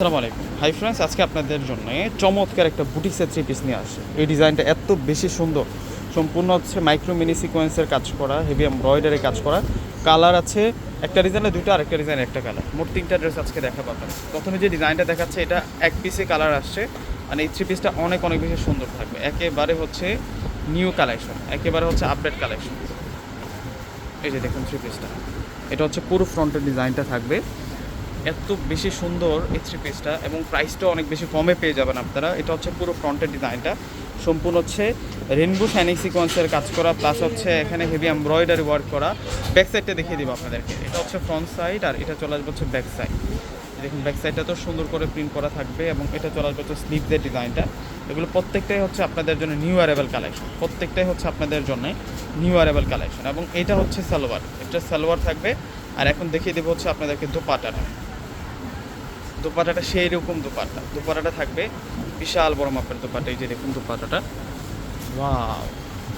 আসসালামু আলাইকুম। Hi friends, আজকে আপনাদের জন্য চমৎকার একটা বুটিক্সের থ্রি পিস নিয়ে আসে এই ডিজাইনটা এত বেশি সুন্দর। সম্পূর্ণ হচ্ছে মাইক্রো মিনি সিকোয়েন্সের কাজ করা হেভি এমব্রয়ডারি কাজ করা। কালার আছে, একটা ডিজাইনে দুটো আর একটা ডিজাইনে একটা কালার মোট তিনটা ড্রেস আজকে দেখাবো আপনার প্রথমে যে ডিজাইনটা দেখাচ্ছে, এটা এক পিসে কালার আসছে। মানে এই থ্রি পিসটা অনেক অনেক বেশি সুন্দর থাকবে। একেবারে হচ্ছে নিউ কালেকশন একেবারে হচ্ছে আপডেট কালেকশন এই যে দেখুন থ্রি পিসটা এটা হচ্ছে পুরো ফ্রন্টের ডিজাইনটা থাকবে। এত বেশি সুন্দর এই থ্রি পিসটা এবং প্রাইসটাও অনেক বেশি কমে পেয়ে যাবেন আপনারা। এটা হচ্ছে পুরো ফ্রন্টের ডিজাইনটা সম্পূর্ণ হচ্ছে রেনবো শাইনিং সিকোয়েন্সের কাজ করা প্লাস হচ্ছে এখানে হেভি এমব্রয়ডারি ওয়ার্ক করা। ব্যাক সাইডটা দেখিয়ে দিব আপনাদেরকে। এটা হচ্ছে ফ্রন্ট সাইড আর এটা চলে আসবে হচ্ছে ব্যাক সাইড দেখুন ব্যাক সাইডটা তো সুন্দর করে প্রিন্ট করা থাকবে এবং এটা চলে আসবে হচ্ছে স্লিভসের ডিজাইনটা এগুলো প্রত্যেকটাই হচ্ছে আপনাদের জন্য নিউ অ্যারেবল কালেকশন প্রত্যেকটাই হচ্ছে আপনাদের জন্য নিউ অ্যারেবল কালেকশন এবং এটা হচ্ছে সালোয়ার। এটা সালোয়ার থাকবে। আর এখন দেখিয়ে দেবো হচ্ছে আপনাদেরকে দোপাটাটা। দোপাটাটা সেই রকম দোপাটা দোপাটাটা থাকবে বিশাল বড় মাপের দোপাটা এই যে দেখুন দোপাটাটা। ওয়াও।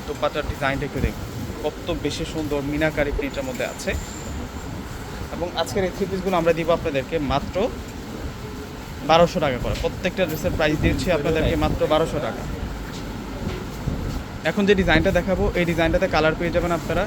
দোপাটার ডিজাইনটা একটু দেখুন। কত বেশি সুন্দর মিনাকারি প্রিন্টের মধ্যে আছে। এবং আজকের এই থ্রি পিসগুলো আমরা দিব আপনাদেরকে মাত্র বারোশো টাকা করে। প্রত্যেকটা ড্রেসের প্রাইস দিচ্ছি আপনাদেরকে মাত্র বারোশো টাকা। এখন যে ডিজাইনটা দেখাবো এই ডিজাইনটাতে কালার পেয়ে যাবেন আপনারা।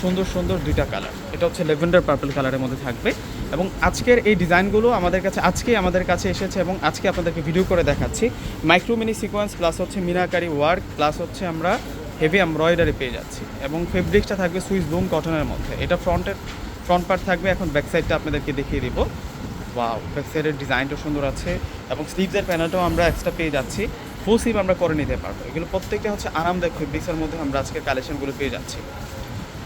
সুন্দর সুন্দর দুইটা কালার এটা হচ্ছে লেভেন্ডার পার্পল কালারের মধ্যে থাকবে। এবং আজকের এই ডিজাইনগুলো আমাদের কাছে, আজকেই আমাদের কাছে এসেছে এবং আজকে আপনাদেরকে ভিডিও করে দেখাচ্ছি। মাইক্রো মিনি সিকোয়েন্স প্লাস হচ্ছে মিনাকারি ওয়ার্ক প্লাস হচ্ছে আমরা হেভি এমব্রয়ডারি পেয়ে যাচ্ছি। এবং ফেব্রিক্সটা থাকবে সুইস বুম কটনের মধ্যে। এটা ফ্রন্টের ফ্রন্ট পার্ট থাকবে, এখন ব্যাক সাইডটা আপনাদেরকে দেখিয়ে দিব। ওয়াও ব্যাক সাইডের ডিজাইনটা সুন্দর আছে এবং স্লিভসের প্যানেলটাও আমরা এক্সট্রা পেয়ে যাচ্ছি। ফুল স্লিভ আমরা করে নিতে পারব। এগুলো প্রত্যেকটা হচ্ছে আরামদায়ক ফেব্রিক্সের মধ্যে আমরা আজকে কালেকশনগুলো পেয়ে যাচ্ছি।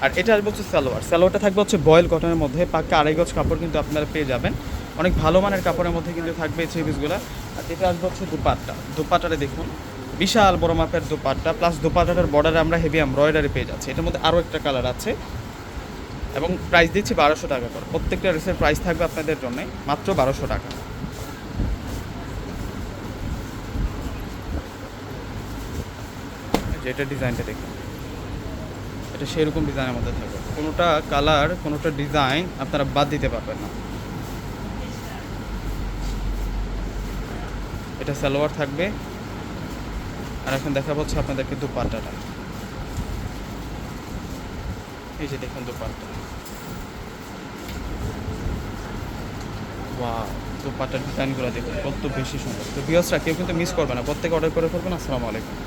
আর এটা আসবে হচ্ছে সালোয়ার। সালোয়ারটা থাকবে হচ্ছে বয়েল কটনের মধ্যে, পাক্কা আড়াই গজ কাপড় কিন্তু আপনারা পেয়ে যাবেন। অনেক ভালো মানের কাপড়ের মধ্যে কিন্তু থাকবে এই পিসগুলো আর এটা আসবে হচ্ছে দুপাট্টা। দুপাট্টাটা দেখুন, বিশাল বড় মাপের দুপাট্টা। প্লাস দুপাট্টাটার বর্ডারে আমরা হেভি এমব্রয়ডারি পেয়ে যাচ্ছি। এটার মধ্যে আরও একটা কালার আছে। এবং প্রাইস দিচ্ছি বারোশো টাকা করে। প্রত্যেকটা ড্রেসের প্রাইস থাকবে আপনাদের জন্য মাত্র বারোশো টাকা। এই যে এটা ডিজাইনটা দেখুন। এটা সেরকম ডিজাইনের মধ্যে থাকবে। কোনোটা কালার কোনোটা ডিজাইন আপনারা বাদ দিতে পারবেন না। এটা সালোয়ার থাকবে। আর এখন দেখা হচ্ছে আপনাদেরকে দুপাট্টাটা। এই যে দেখুন দুপাট্টা। ওয়া দুপাট্টার ডিজাইনগুলো দেখুন, কত বেশি সুন্দর। তো বিয়সরা কেউ কিন্তু মিস করবে না, প্রত্যেকে অর্ডার করে করবেন আসসালামু আলাইকুম।